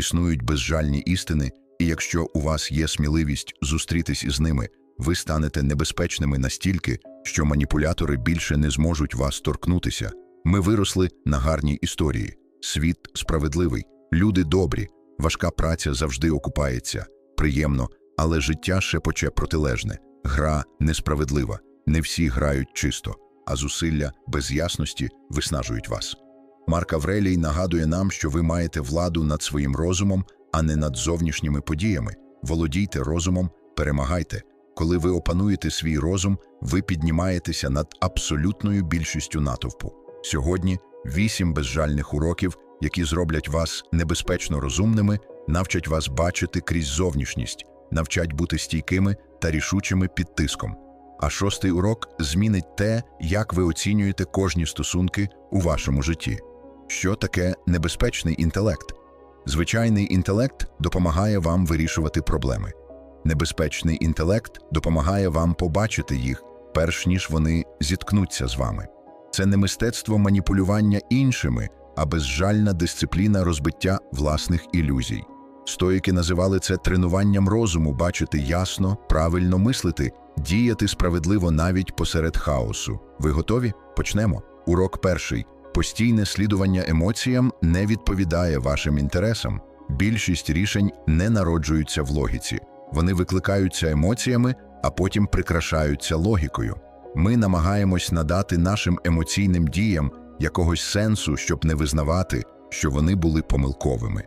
існують безжальні істини, і якщо у вас є сміливість зустрітись із ними, ви станете небезпечними настільки, що маніпулятори більше не зможуть вас торкнутися. Ми виросли на гарній історії. Світ справедливий, люди добрі, важка праця завжди окупається, приємно, але життя шепоче протилежне. Гра несправедлива. Не всі грають чисто, а зусилля без ясності виснажують вас. Марк Аврелій нагадує нам, що ви маєте владу над своїм розумом, а не над зовнішніми подіями. Володійте розумом, перемагайте. Коли ви опануєте свій розум, ви піднімаєтеся над абсолютною більшістю натовпу. Сьогодні вісім безжальних уроків, які зроблять вас небезпечно розумними, навчать вас бачити крізь зовнішність, навчать бути стійкими та рішучими під тиском. А шостий урок змінить те, як ви оцінюєте кожні стосунки у вашому житті. Що таке небезпечний інтелект? Звичайний інтелект допомагає вам вирішувати проблеми. Небезпечний інтелект допомагає вам побачити їх, перш ніж вони зіткнуться з вами. Це не мистецтво маніпулювання іншими, а безжальна дисципліна розбиття власних ілюзій. Стоїки називали це тренуванням розуму, бачити ясно, правильно мислити, діяти справедливо навіть посеред хаосу. Ви готові? Почнемо. Урок перший. Постійне слідування емоціям не відповідає вашим інтересам. Більшість рішень не народжуються в логіці. Вони викликаються емоціями, а потім прикрашаються логікою. Ми намагаємось надати нашим емоційним діям якогось сенсу, щоб не визнавати, що вони були помилковими.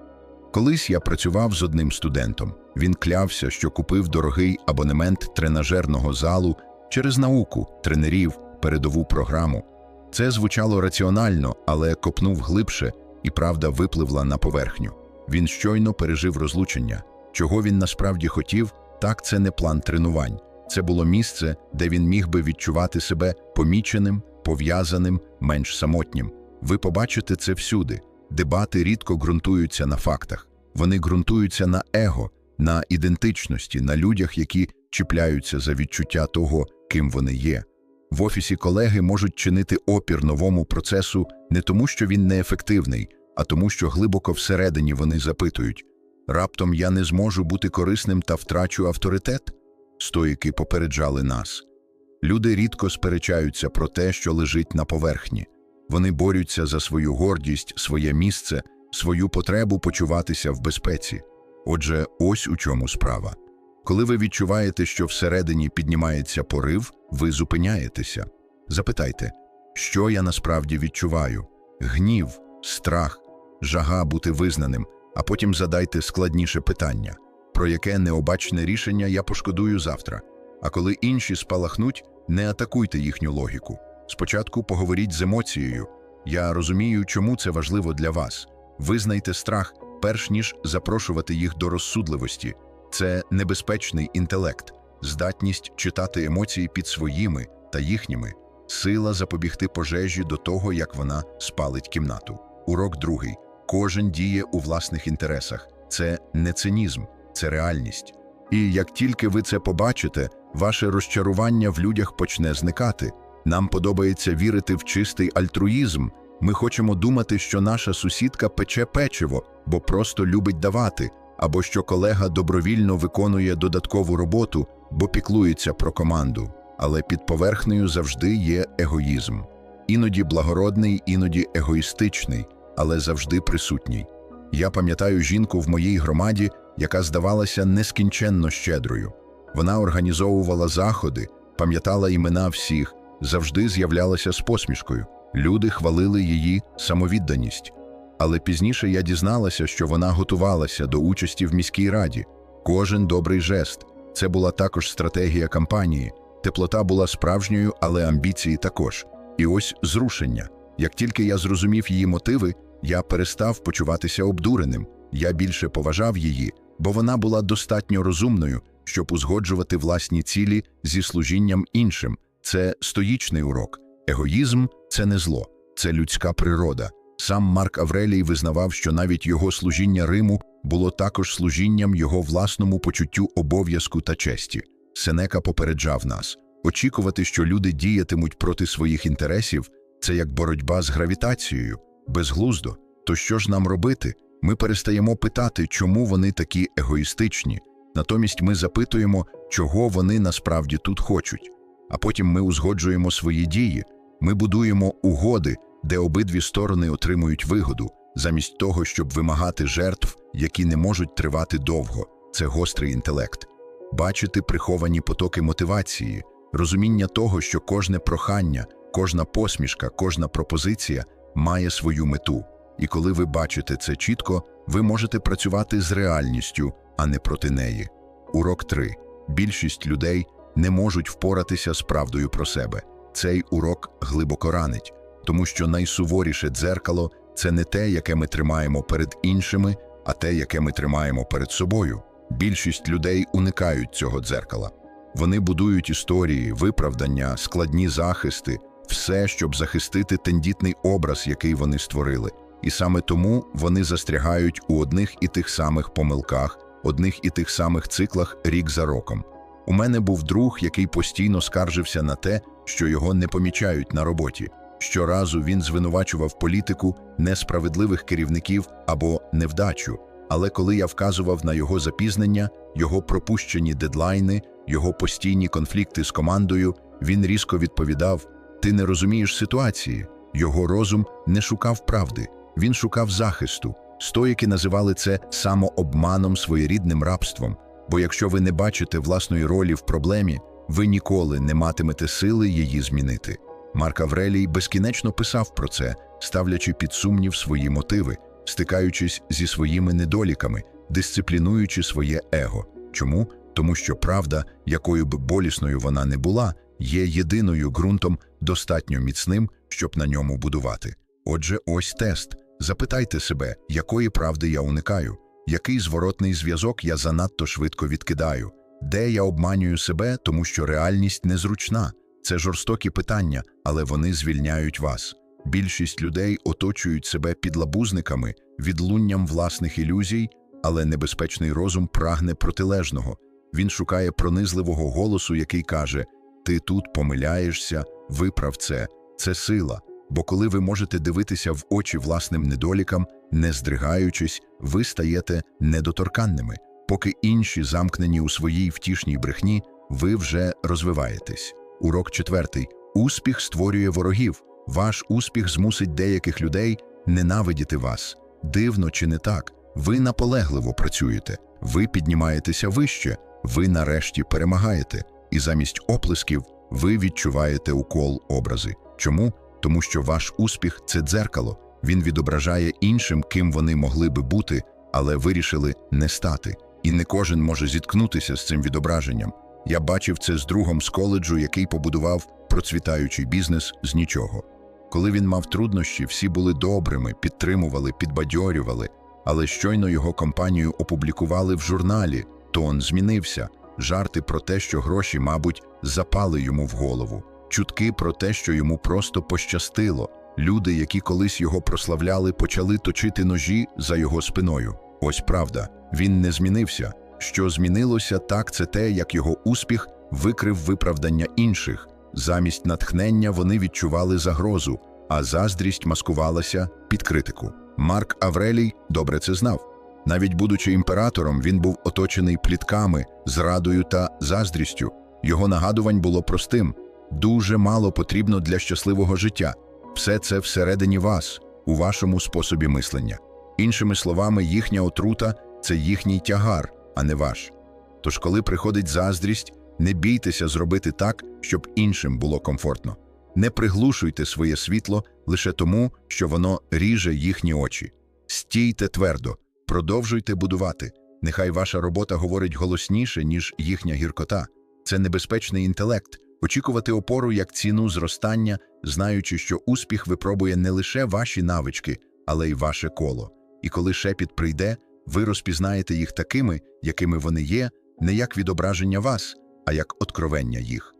Колись я працював з одним студентом. Він клявся, що купив дорогий абонемент тренажерного залу через науку, тренерів, передову програму. Це звучало раціонально, але копнув глибше, і правда випливла на поверхню. Він щойно пережив розлучення. Чого він насправді хотів, так це не план тренувань. Це було місце, де він міг би відчувати себе поміченим, пов'язаним, менш самотнім. Ви побачите це всюди. Дебати рідко ґрунтуються на фактах. Вони ґрунтуються на его, на ідентичності, на людях, які чіпляються за відчуття того, ким вони є. В офісі колеги можуть чинити опір новому процесу не тому, що він неефективний, а тому, що глибоко всередині вони запитують раптом я не зможу бути корисним та втрачу авторитет? Стоїки попереджали нас. Люди рідко сперечаються про те, що лежить на поверхні. Вони борються за свою гордість, своє місце, свою потребу почуватися в безпеці. Отже, ось у чому справа. Коли ви відчуваєте, що всередині піднімається порив, ви зупиняєтеся. Запитайте, що я насправді відчуваю: гнів, страх, жага бути визнаним, а потім задайте складніше питання, про яке необачне рішення я пошкодую завтра. А коли інші спалахнуть, не атакуйте їхню логіку. Спочатку поговоріть з емоцією. Я розумію, чому це важливо для вас. Визнайте страх, перш ніж запрошувати їх до розсудливості. Це небезпечний інтелект, здатність читати емоції під своїми та їхніми, сила запобігти пожежі до того, як вона спалить кімнату. Урок другий. Кожен діє у власних інтересах. Це не цинізм, це реальність. І як тільки ви це побачите, ваше розчарування в людях почне зникати. Нам подобається вірити в чистий альтруїзм. Ми хочемо думати, що наша сусідка пече печиво, бо просто любить давати, або що колега добровільно виконує додаткову роботу, бо піклується про команду. Але під поверхнею завжди є егоїзм. Іноді благородний, іноді егоїстичний, але завжди присутній. Я пам'ятаю жінку в моїй громаді, яка здавалася нескінченно щедрою. Вона організовувала заходи, пам'ятала імена всіх, завжди з'являлася з посмішкою. Люди хвалили її самовідданість. Але пізніше я дізналася, що вона готувалася до участі в міській раді. Кожен добрий жест. Це була також стратегія кампанії. Теплота була справжньою, але амбіції також. І ось зрушення. Як тільки я зрозумів її мотиви, я перестав почуватися обдуреним. Я більше поважав її, бо вона була достатньо розумною, щоб узгоджувати власні цілі зі служінням іншим. Це стоїчний урок. Егоїзм це не зло, це людська природа. Сам Марк Аврелій визнавав, що навіть його служіння Риму було також служінням його власному почуттю обов'язку та честі. Сенека попереджав нас очікувати, що люди діятимуть проти своїх інтересів, це як боротьба з гравітацією, безглуздо. То що ж нам робити? Ми перестаємо питати, чому вони такі егоїстичні. Натомість ми запитуємо, чого вони насправді тут хочуть. А потім ми узгоджуємо свої дії, ми будуємо угоди, де обидві сторони отримують вигоду, замість того, щоб вимагати жертв, які не можуть тривати довго. Це гострий інтелект. Бачити приховані потоки мотивації, розуміння того, що кожне прохання, кожна посмішка, кожна пропозиція має свою мету. І коли ви бачите це чітко, ви можете працювати з реальністю, а не проти неї. Урок 3. Більшість людей не можуть впоратися з правдою про себе. Цей урок глибоко ранить, тому що найсуворіше дзеркало це не те, яке ми тримаємо перед іншими, а те, яке ми тримаємо перед собою. Більшість людей уникають цього дзеркала. Вони будують історії, виправдання, складні захисти, все, щоб захистити тендітний образ, який вони створили. І саме тому вони застрягають у одних і тих самих помилках, одних і тих самих циклах рік за роком. У мене був друг, який постійно скаржився на те, що його не помічають на роботі. Щоразу він звинувачував політику, несправедливих керівників або невдачу. Але коли я вказував на його запізнення, його пропущені дедлайни, його постійні конфлікти з командою, він різко відповідав: Ти не розумієш ситуації. Його розум не шукав правди, він шукав захисту. Стоїки називали це самообманом своєрідним рабством. Бо якщо ви не бачите власної ролі в проблемі, ви ніколи не матимете сили її змінити. Марк Аврелій безкінечно писав про це, ставлячи під сумнів свої мотиви, стикаючись зі своїми недоліками, дисциплінуючи своє его. Чому? Тому що правда, якою б болісною вона не була, є єдиною ґрунтом, достатньо міцним, щоб на ньому будувати. Отже, ось тест. Запитайте себе, якої правди я уникаю, який зворотний зв'язок я занадто швидко відкидаю, де я обманюю себе, тому що реальність незручна. Це жорстокі питання, але вони звільняють вас. Більшість людей оточують себе підлабузниками, відлунням власних ілюзій, але небезпечний розум прагне протилежного. Він шукає пронизливого голосу, який каже: Ти тут помиляєшся, виправ це, це сила. Бо коли ви можете дивитися в очі власним недолікам, не здригаючись, ви стаєте недоторканними. Поки інші замкнені у своїй втішній брехні, ви вже розвиваєтесь. Урок четвертий. Успіх створює ворогів. Ваш успіх змусить деяких людей ненавидіти вас. Дивно чи не так? Ви наполегливо працюєте, ви піднімаєтеся вище, ви нарешті перемагаєте, і замість оплесків ви відчуваєте укол образи. Чому? Тому що ваш успіх це дзеркало, він відображає іншим, ким вони могли би бути, але вирішили не стати. І не кожен може зіткнутися з цим відображенням. Я бачив це з другом з коледжу, який побудував процвітаючий бізнес з нічого. Коли він мав труднощі, всі були добрими, підтримували, підбадьорювали, але щойно його компанію опублікували в журналі, тон змінився. Жарти про те, що гроші, мабуть, запали йому в голову, чутки про те, що йому просто пощастило. Люди, які колись його прославляли, почали точити ножі за його спиною. Ось правда, він не змінився. Що змінилося, так це те, як його успіх викрив виправдання інших. Замість натхнення вони відчували загрозу, а заздрість маскувалася під критику. Марк Аврелій добре це знав. Навіть будучи імператором, він був оточений плітками, зрадою та заздрістю. Його нагадувань було простим: дуже мало потрібно для щасливого життя. Все це всередині вас, у вашому способі мислення. Іншими словами, їхня отрута це їхній тягар, а не ваш. Тож, коли приходить заздрість, не бійтеся зробити так, щоб іншим було комфортно. Не приглушуйте своє світло лише тому, що воно ріже їхні очі. Стійте твердо, продовжуйте будувати. Нехай ваша робота говорить голосніше, ніж їхня гіркота. Це небезпечний інтелект, очікувати опору як ціну зростання, знаючи, що успіх випробує не лише ваші навички, але й ваше коло. І коли шепіт прийде, ви розпізнаєте їх такими, якими вони є, не як відображення вас, а як откровення їх.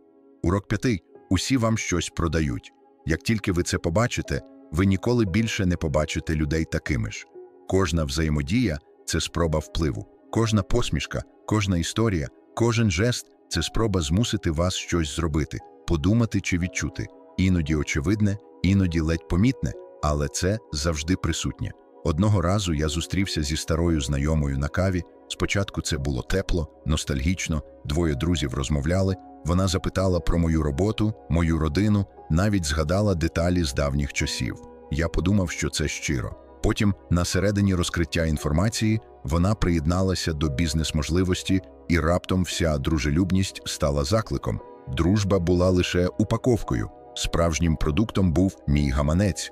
Урок п'ятий усі вам щось продають. Як тільки ви це побачите, ви ніколи більше не побачите людей такими ж. Кожна взаємодія це спроба впливу, кожна посмішка, кожна історія, кожен жест це спроба змусити вас щось зробити, подумати чи відчути. Іноді очевидне, іноді ледь помітне, але це завжди присутнє. Одного разу я зустрівся зі старою знайомою на каві. Спочатку це було тепло, ностальгічно, двоє друзів розмовляли. Вона запитала про мою роботу, мою родину, навіть згадала деталі з давніх часів. Я подумав, що це щиро. Потім, на середині розкриття інформації, вона приєдналася до бізнес-можливості, і раптом вся дружелюбність стала закликом. Дружба була лише упаковкою. Справжнім продуктом був мій гаманець.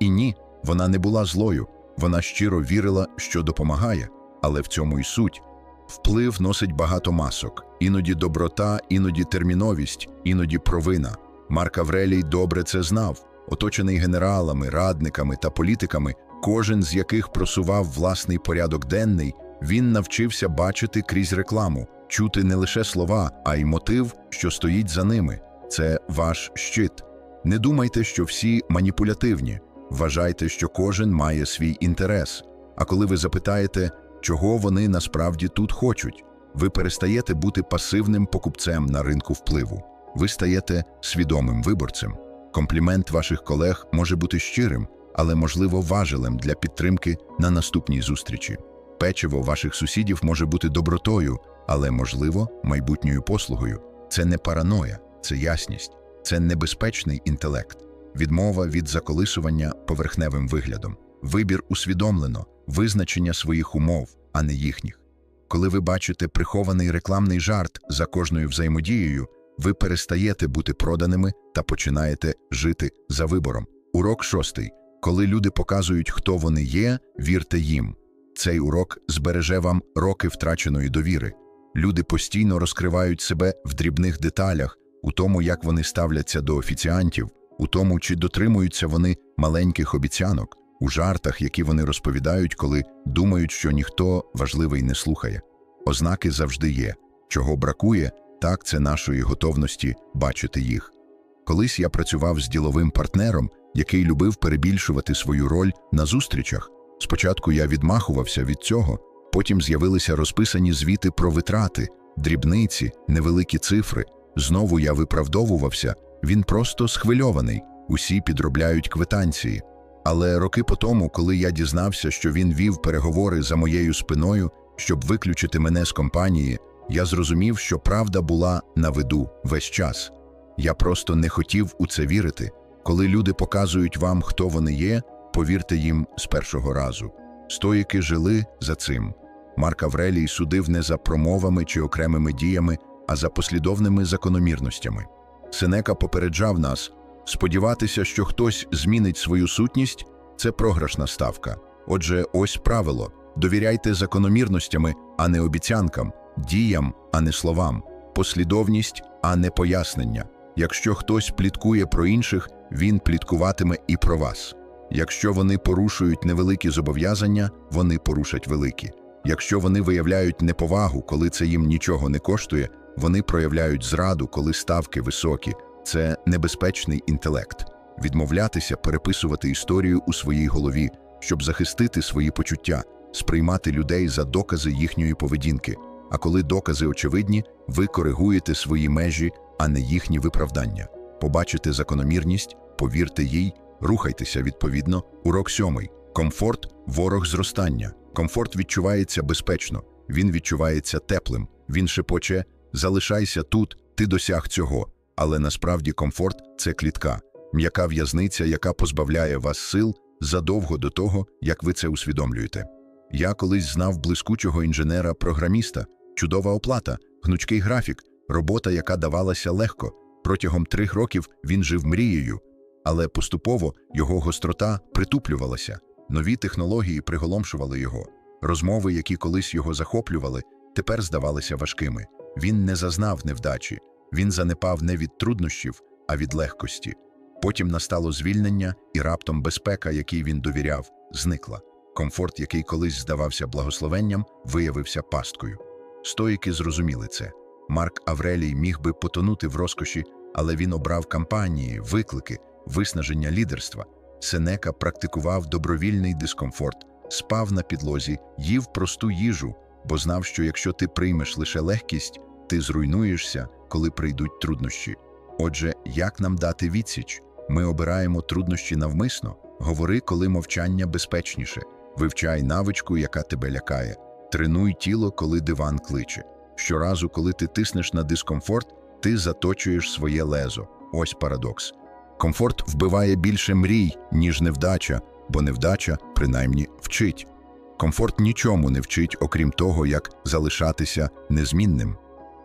І ні, вона не була злою. Вона щиро вірила, що допомагає, але в цьому й суть. Вплив носить багато масок, іноді доброта, іноді терміновість, іноді провина. Марк Аврелій добре це знав, оточений генералами, радниками та політиками, кожен з яких просував власний порядок денний, він навчився бачити крізь рекламу, чути не лише слова, а й мотив, що стоїть за ними. Це ваш щит. Не думайте, що всі маніпулятивні. Вважайте, що кожен має свій інтерес. А коли ви запитаєте, чого вони насправді тут хочуть, ви перестаєте бути пасивним покупцем на ринку впливу. Ви стаєте свідомим виборцем. Комплімент ваших колег може бути щирим, але, можливо, важелем для підтримки на наступній зустрічі. Печиво ваших сусідів може бути добротою, але, можливо, майбутньою послугою. Це не параноя, це ясність, це небезпечний інтелект, відмова від заколисування поверхневим виглядом, вибір усвідомлено, визначення своїх умов, а не їхніх. Коли ви бачите прихований рекламний жарт за кожною взаємодією, ви перестаєте бути проданими та починаєте жити за вибором. Урок шостий. Коли люди показують, хто вони є, вірте їм. Цей урок збереже вам роки втраченої довіри. Люди постійно розкривають себе в дрібних деталях, у тому, як вони ставляться до офіціантів, у тому, чи дотримуються вони маленьких обіцянок, у жартах, які вони розповідають, коли думають, що ніхто важливий не слухає. Ознаки завжди є. Чого бракує, так це нашої готовності бачити їх. Колись я працював з діловим партнером, який любив перебільшувати свою роль на зустрічах. Спочатку я відмахувався від цього, потім з'явилися розписані звіти про витрати, дрібниці, невеликі цифри. Знову я виправдовувався, він просто схвильований, усі підробляють квитанції. Але роки по тому, коли я дізнався, що він вів переговори за моєю спиною, щоб виключити мене з компанії, я зрозумів, що правда була на виду весь час. Я просто не хотів у це вірити. Коли люди показують вам, хто вони є, повірте їм з першого разу. Стоїки жили за цим. Марк Аврелій судив не за промовами чи окремими діями, а за послідовними закономірностями. Сенека попереджав нас сподіватися, що хтось змінить свою сутність це програшна ставка. Отже, ось правило довіряйте закономірностями, а не обіцянкам, діям, а не словам, послідовність, а не пояснення. Якщо хтось пліткує про інших, він пліткуватиме і про вас. Якщо вони порушують невеликі зобов'язання, вони порушать великі. Якщо вони виявляють неповагу, коли це їм нічого не коштує, вони проявляють зраду, коли ставки високі. Це небезпечний інтелект. Відмовлятися, переписувати історію у своїй голові, щоб захистити свої почуття, сприймати людей за докази їхньої поведінки. А коли докази очевидні, ви коригуєте свої межі, а не їхні виправдання. Побачите закономірність, повірте їй, рухайтеся відповідно. Урок сьомий. Комфорт ворог зростання. Комфорт відчувається безпечно, він відчувається теплим, він шепоче залишайся тут, ти досяг цього. Але насправді комфорт це клітка, м'яка в'язниця, яка позбавляє вас сил задовго до того, як ви це усвідомлюєте. Я колись знав блискучого інженера-програміста, чудова оплата, гнучкий графік, робота, яка давалася легко. Протягом трьох років він жив мрією, але поступово його гострота притуплювалася, нові технології приголомшували його. Розмови, які колись його захоплювали, тепер здавалися важкими. Він не зазнав невдачі, він занепав не від труднощів, а від легкості. Потім настало звільнення, і раптом безпека, якій він довіряв, зникла. Комфорт, який колись здавався благословенням, виявився пасткою. Стоїки зрозуміли це. Марк Аврелій міг би потонути в розкоші, але він обрав кампанії, виклики, виснаження лідерства. Сенека практикував добровільний дискомфорт, спав на підлозі, їв просту їжу, бо знав, що якщо ти приймеш лише легкість, ти зруйнуєшся, коли прийдуть труднощі. Отже, як нам дати відсіч? Ми обираємо труднощі навмисно, говори, коли мовчання безпечніше. Вивчай навичку, яка тебе лякає. Тренуй тіло, коли диван кличе. Щоразу, коли ти тиснеш на дискомфорт, ти заточуєш своє лезо. Ось парадокс. Комфорт вбиває більше мрій, ніж невдача, бо невдача принаймні вчить. Комфорт нічому не вчить, окрім того, як залишатися незмінним.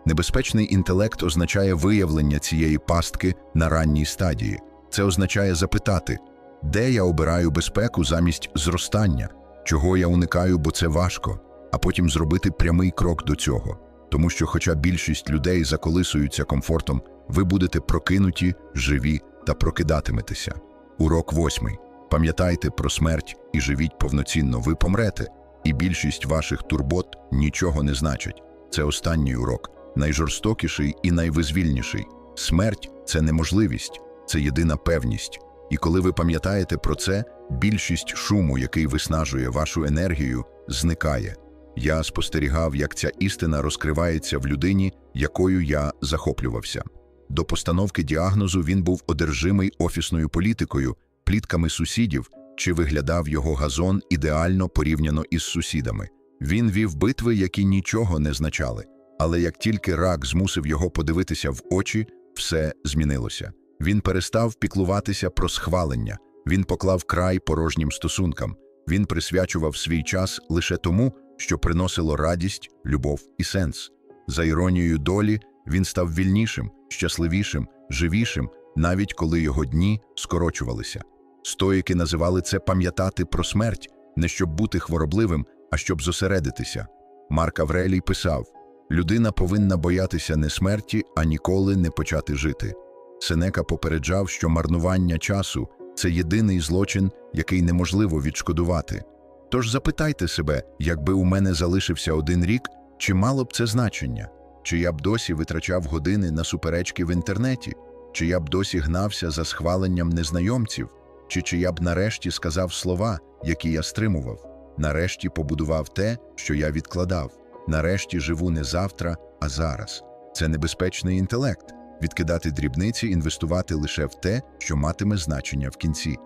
Небезпечний інтелект означає виявлення цієї пастки на ранній стадії. Це означає запитати, де я обираю безпеку замість зростання, чого я уникаю, бо це важко, а потім зробити прямий крок до цього. Тому що, хоча більшість людей заколисуються комфортом, ви будете прокинуті, живі та прокидатиметеся. Урок восьмий. Пам'ятайте про смерть і живіть повноцінно, ви помрете, і більшість ваших турбот нічого не значить. Це останній урок, найжорстокіший і найвизвільніший. Смерть це неможливість, це єдина певність. І коли ви пам'ятаєте про це, більшість шуму, який виснажує вашу енергію, зникає. Я спостерігав, як ця істина розкривається в людині, якою я захоплювався. До постановки діагнозу він був одержимий офісною політикою, плітками сусідів, чи виглядав його газон ідеально порівняно із сусідами. Він вів битви, які нічого не значали. Але як тільки рак змусив його подивитися в очі, все змінилося. Він перестав піклуватися про схвалення, він поклав край порожнім стосункам, він присвячував свій час лише тому, що приносило радість, любов і сенс. За іронією долі, він став вільнішим, щасливішим, живішим, навіть коли його дні скорочувалися. Стоїки називали це пам'ятати про смерть, не щоб бути хворобливим, а щоб зосередитися. Марк Аврелій писав: людина повинна боятися не смерті, а ніколи не почати жити. Сенека попереджав, що марнування часу це єдиний злочин, який неможливо відшкодувати. Тож запитайте себе, якби у мене залишився один рік, чи мало б це значення, чи я б досі витрачав години на суперечки в інтернеті, чи я б досі гнався за схваленням незнайомців, чи чи я б нарешті сказав слова, які я стримував, нарешті побудував те, що я відкладав, нарешті живу не завтра, а зараз. Це небезпечний інтелект відкидати дрібниці, інвестувати лише в те, що матиме значення в кінці.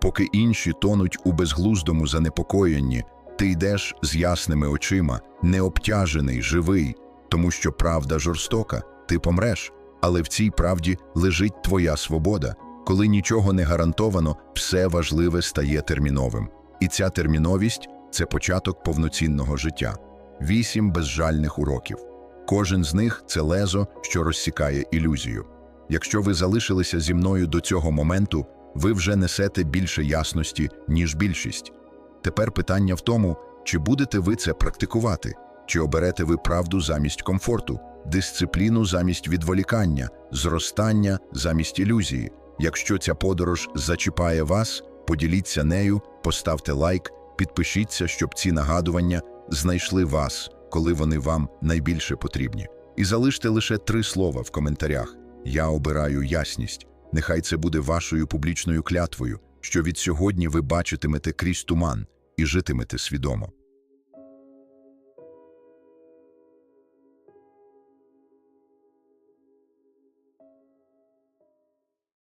Поки інші тонуть у безглуздому занепокоєнні, ти йдеш з ясними очима, необтяжений, живий, тому що правда жорстока, ти помреш, але в цій правді лежить твоя свобода. Коли нічого не гарантовано, все важливе стає терміновим. І ця терміновість це початок повноцінного життя. Вісім безжальних уроків. Кожен з них це лезо, що розсікає ілюзію. Якщо ви залишилися зі мною до цього моменту, ви вже несете більше ясності, ніж більшість. Тепер питання в тому, чи будете ви це практикувати, чи оберете ви правду замість комфорту, дисципліну замість відволікання, зростання замість ілюзії. Якщо ця подорож зачіпає вас, поділіться нею, поставте лайк, підпишіться, щоб ці нагадування знайшли вас, коли вони вам найбільше потрібні. І залиште лише три слова в коментарях: Я обираю ясність. Нехай це буде вашою публічною клятвою, що від сьогодні ви бачитимете крізь туман і житимете свідомо.